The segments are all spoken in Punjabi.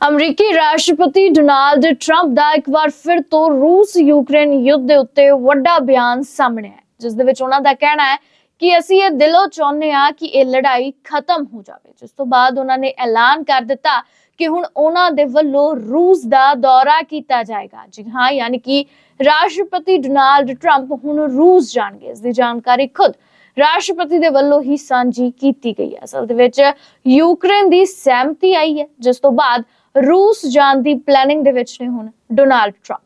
ਅਮਰੀਕੀ ਰਾਸ਼ਟਰਪਤੀ ਡੋਨਾਲਡ ਟਰੰਪ ਦਾ ਇੱਕ ਵਾਰ ਫਿਰ ਤੋਂ ਰੂਸ ਯੂਕਰੇਨ ਯੁੱਧ ਦੇ ਉੱਤੇ ਵੱਡਾ ਬਿਆਨ ਸਾਹਮਣੇ ਆਇਆ ਜਿਸ ਦੇ ਵਿੱਚ ਉਹਨਾਂ ਦਾ ਕਹਿਣਾ ਹੈ ਕਿ ਅਸੀਂ ਇਹ ਦਿਲੋਂ ਚਾਹੁੰਦੇ ਹਾਂ ਕਿ ਇਹ ਲੜਾਈ ਖਤਮ ਹੋ ਜਾਵੇ। ਜਿਸ ਤੋਂ ਬਾਅਦ ਉਹਨਾਂ ਨੇ ਐਲਾਨ ਕਰ ਦਿੱਤਾ ਕਿ ਹੁਣ ਉਹਨਾਂ ਦੇ ਵੱਲੋਂ ਰੂਸ ਦਾ ਦੌਰਾ ਕੀਤਾ ਜਾਏਗਾ। ਜੀ ਹਾਂ, ਯਾਨੀ ਕਿ ਰਾਸ਼ਟਰਪਤੀ ਡੋਨਾਲਡ ਟਰੰਪ ਹੁਣ ਰੂਸ ਜਾਣਗੇ। ਇਸ ਦੀ ਜਾਣਕਾਰੀ ਖੁਦ ਰਾਸ਼ਟਰਪਤੀ ਦੇ ਵੱਲੋਂ ਹੀ ਸਾਂਝੀ ਕੀਤੀ ਗਈ ਹੈ। ਅਸਲ ਦੇ ਵਿੱਚ ਯੂਕਰੇਨ ਦੀ ਸਹਿਮਤੀ ਆਈ ਹੈ, ਜਿਸ ਤੋਂ ਬਾਅਦ ਰੂਸ ਜਾਣ ਦੀ ਪਲੈਨਿੰਗ ਦੇ ਵਿੱਚ ਨੇ ਹੁਣ ਡੋਨਾਲਡ ਟਰੰਪ।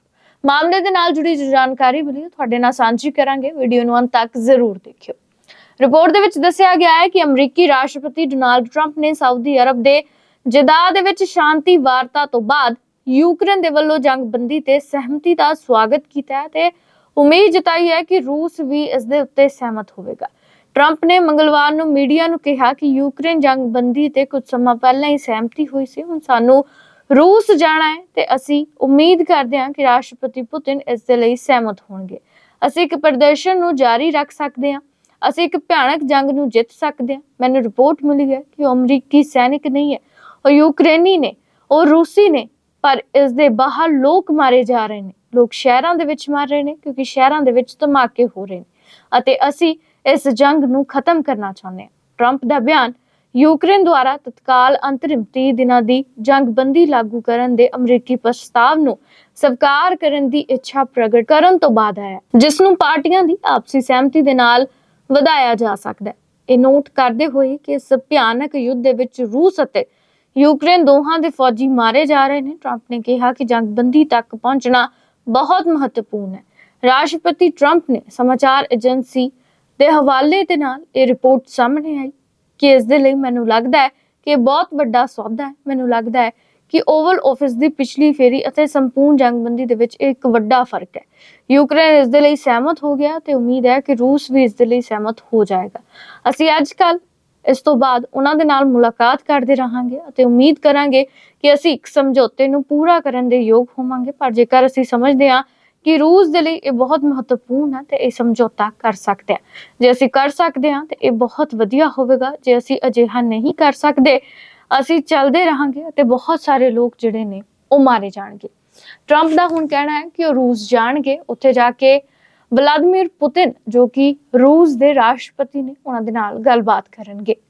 ਮਾਮਲੇ ਦੇ ਨਾਲ ਜੁੜੀ ਜਾਣਕਾਰੀ ਮਿਲੀ ਤੁਹਾਡੇ ਨਾਲ ਸਾਂਝੀ ਕਰਾਂਗੇ। ਵੀਡੀਓ ਨੂੰ ਅੰਤ ਤੱਕ ਜ਼ਰੂਰ ਦੇਖਿਓ। ਰਿਪੋਰਟ ਦੇ ਵਿੱਚ ਦੱਸਿਆ ਗਿਆ ਹੈ ਕਿ ਅਮਰੀਕੀ ਰਾਸ਼ਟਰਪਤੀ ਡੋਨਾਲਡ ਟਰੰਪ ਨੇ ਸਾਊਦੀ ਅਰਬ ਦੇ ਜਦਾ ਦੇ ਵਿੱਚ ਸ਼ਾਂਤੀ ਵਾਰਤਾ ਤੋਂ ਬਾਅਦ ਯੂਕਰੇਨ ਦੇ ਵੱਲੋਂ ਜੰਗਬੰਦੀ ਤੇ ਸਹਿਮਤੀ ਦਾ ਸਵਾਗਤ ਕੀਤਾ ਹੈ ਤੇ ਉਮੀਦ ਜਤਾਈ ਹੈ ਕਿ ਰੂਸ ਵੀ ਇਸ ਦੇ ਉੱਤੇ ਸਹਿਮਤ ਹੋਵੇਗਾ। ਟਰੰਪ ਨੇ ਮੰਗਲਵਾਰ ਨੂੰ ਮੀਡੀਆ ਨੂੰ ਕਿਹਾ ਕਿ ਯੂਕਰੇਨ ਜੰਗਬੰਦੀ ਤੇ ਕੁਝ ਸਮਾਂ ਪਹਿਲਾਂ ਹੀ ਸਹਿਮਤੀ ਹੋਈ ਸੀ। ਹੁਣ ਸਾਨੂੰ ਰੂਸ ਜਾਣਾ ਹੈ ਤੇ ਅਸੀਂ ਉਮੀਦ ਕਰਦੇ ਹਾਂ ਕਿ ਰਾਸ਼ਟਰਪਤੀ ਪੁਤਿਨ ਇਸ ਦੇ ਲਈ ਸਹਿਮਤ ਹੋਣਗੇ। ਅਸੀਂ ਇੱਕ ਪ੍ਰਦਰਸ਼ਨ ਨੂੰ ਜਾਰੀ ਰੱਖ ਸਕਦੇ ਹਾਂ। ਅਸੀਂ ਇੱਕ ਭਿਆਨਕ ਜੰਗ ਨੂੰ ਜਿੱਤ ਸਕਦੇ ਹਾਂ। ਮੈਨੂੰ ਰਿਪੋਰਟ ਮਿਲੀ ਹੈ ਕਿ ਉਹ ਅਮਰੀਕੀ ਸੈਨਿਕ ਨਹੀਂ ਹੈ। ਉਹ ਯੂਕਰੇਨੀ ਨੇ, ਉਹ ਰੂਸੀ ਨੇ, ਪਰ ਇਸ ਦੇ ਬਾਹਰ ਲੋਕ ਮਾਰੇ ਜਾ ਰਹੇ ਨੇ। ਲੋਕ ਸ਼ਹਿਰਾਂ ਦੇ ਵਿੱਚ ਮਰ ਰਹੇ ਨੇ ਕਿਉਂਕਿ ਸ਼ਹਿਰਾਂ ਦੇ ਵਿੱਚ ਧਮਾਕੇ ਹੋ ਰਹੇ ਨੇ। ਅਤੇ ਅਸੀਂ ਇਸ ਜੰਗ ਨੂੰ ਖਤਮ ਕਰਨਾ ਚਾਹੁੰਦੇ ਹਾਂ। ਟਰੰਪ ਦਾ ਬਿਆਨ, ਯੂਕਰੇਨ ਦੁਆਰਾ ਤਤਕਾਲ ਅੰਤਰਿਮ 30 ਦਿਨਾਂ ਦੀ ਜੰਗਬੰਦੀ ਲਾਗੂ ਕਰਨ ਦੇ ਅਮਰੀਕੀ ਪ੍ਰਸਤਾਵ ਨੂੰ ਸਵੀਕਾਰ ਕਰਨ ਦੀ ਇੱਛਾ ਪ੍ਰਗਟ ਕਰਨ ਤੋਂ ਬਾਅਦ ਆਇਆ ਜਿਸ ਨੂੰ ਪਾਰਟੀਆਂ ਦੀ ਆਪਸੀ ਸਹਿਮਤੀ ਦੇ ਨਾਲ ਵਧਾਇਆ ਜਾ ਸਕਦਾ ਹੈ। ਇਹ ਨੋਟ ਕਰਦੇ ਹੋਏ ਕਿ ਇਸ ਭਿਆਨਕ ਯੁੱਧ ਦੇ ਵਿੱਚ ਰੂਸ ਅਤੇ ਯੂਕਰੇਨ ਦੋਹਾਂ ਦੇ ਫੌਜੀ ਮਾਰੇ ਜਾ ਰਹੇ ਨੇ। ਟਰੰਪ ਨੇ ਕਿਹਾ ਕਿ ਜੰਗਬੰਦੀ ਤੱਕ ਪਹੁੰਚਣਾ ਬਹੁਤ ਮਹੱਤਵਪੂਰਨ ਹੈ। ਰਾਸ਼ਟਰਪਤੀ ਟਰੰਪ ਨੇ ਸਮਾਚਾਰ ਏਜੰਸੀ ਦੇ ਹਵਾਲੇ ਦੇ ਨਾਲ ਇਹ ਰਿਪੋਰਟ ਸਾਹਮਣੇ ਆਈ ਕਿ ਇਸ ਦੇ ਲਈ ਮੈਨੂੰ ਲੱਗਦਾ ਹੈ ਕਿ ਇਹ ਬਹੁਤ ਵੱਡਾ ਸੌਦਾ ਹੈ। ਮੈਨੂੰ ਲੱਗਦਾ ਹੈ ਕਿ ਓਵਲ ਆਫਿਸ ਦੀ ਪਿਛਲੀ ਫੇਰੀ ਅਤੇ ਸੰਪੂਰਨ ਜੰਗਬੰਦੀ ਦੇ ਵਿੱਚ ਇੱਕ ਵੱਡਾ ਫ਼ਰਕ ਹੈ। ਯੂਕਰੇਨ ਇਸ ਦੇ ਲਈ ਸਹਿਮਤ ਹੋ ਗਿਆ ਤੇ ਉਮੀਦ ਹੈ ਕਿ ਰੂਸ ਵੀ ਇਸ ਦੇ ਲਈ ਸਹਿਮਤ ਹੋ ਜਾਏਗਾ। ਅਸੀਂ ਅੱਜ ਕੱਲ ਇਸ ਤੋਂ ਬਾਅਦ ਉਹਨਾਂ ਦੇ ਨਾਲ ਮੁਲਾਕਾਤ ਕਰਦੇ ਰਹਾਂਗੇ ਅਤੇ ਉਮੀਦ ਕਰਾਂਗੇ ਕਿ ਅਸੀਂ ਇੱਕ ਸਮਝੌਤੇ ਨੂੰ ਪੂਰਾ ਕਰਨ ਦੇ ਯੋਗ ਹੋਵਾਂਗੇ। ਪਰ ਜੇਕਰ ਅਸੀਂ ਸਮਝਦੇ ਹਾਂ ਕਿ ਰੂਸ ਦੇ ਲਈ ਇਹ ਬਹੁਤ ਮਹੱਤਵਪੂਰਨ ਹੈ ਤੇ ਇਹ ਸਮਝੌਤਾ ਕਰ ਸਕਦੇ ਹਾਂ। ਜੇ ਅਸੀਂ ਕਰ ਸਕਦੇ ਹਾਂ ਤੇ ਇਹ ਬਹੁਤ ਵਧੀਆ ਹੋਵੇਗਾ। ਜੇ ਅਸੀਂ ਅਜਿਹਾ ਨਹੀਂ ਕਰ ਸਕਦੇ, ਅਸੀਂ ਚੱਲਦੇ ਰਹਾਂਗੇ ਅਤੇ ਬਹੁਤ ਸਾਰੇ ਲੋਕ ਜਿਹੜੇ ਨੇ ਉਹ ਮਾਰੇ ਜਾਣਗੇ। ਟਰੰਪ ਦਾ ਹੁਣ ਕਹਿਣਾ ਹੈ ਕਿ ਉਹ ਰੂਸ ਜਾਣਗੇ। ਉੱਥੇ ਜਾ ਕੇ ਵਲਾਦੀਮੀਰ ਪੁਤਿਨ ਜੋ ਕਿ ਰੂਸ ਦੇ ਰਾਸ਼ਟਰਪਤੀ ਨੇ, ਉਹਨਾਂ ਦੇ ਨਾਲ ਗੱਲਬਾਤ ਕਰਨਗੇ।